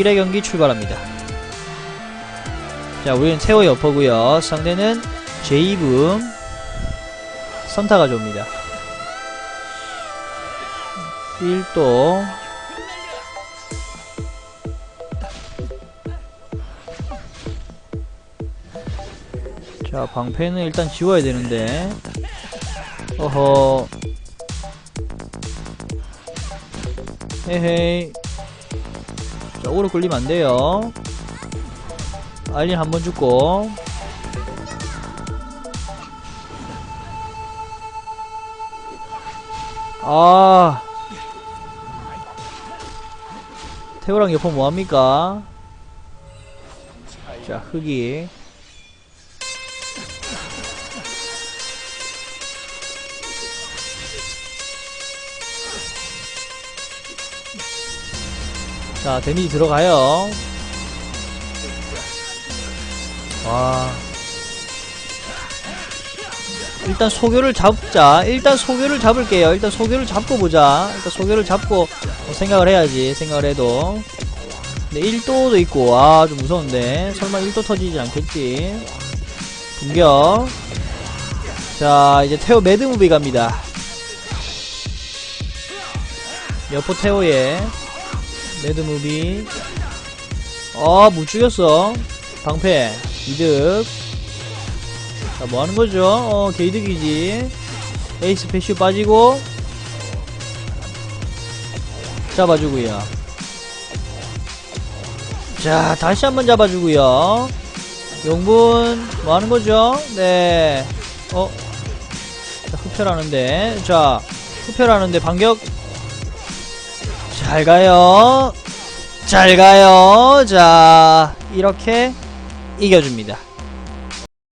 1회 경기 출발합니다. 자, 우리는 태호 여퍼고요. 상대는 제이붐. 선타가 줍니다. 1도 자, 방패는 일단 지워야 되는데. 어허. 헤헤이 자 오래 걸리면 안 돼요. 알린 한 번 죽고. 아. 태호랑 여포 뭐합니까? 자 흑이 자, 데미지 들어가요. 와. 일단 소교를 잡자. 일단 소교를 잡을게요. 일단 소교를 잡고 보자. 일단 소교를 잡고 뭐 생각을 해야지. 생각을 해도. 근데 1도도 있고, 아, 좀 무서운데. 설마 1도 터지지 않겠지. 공격. 자, 이제 태호 매드무비 갑니다. 여포 태호의 매드무비 아, 못 죽였어. 방패. 이득. 자, 뭐 하는 거죠? 어, 개이득이지. 에이스 패슈 빠지고. 잡아주고요. 자, 다시 한번 잡아주고요. 용분, 뭐 하는 거죠? 네. 어. 자, 흡혈하는데. 자, 흡혈하는데 반격. 잘 가요. 잘 가요. 자, 이렇게 이겨줍니다.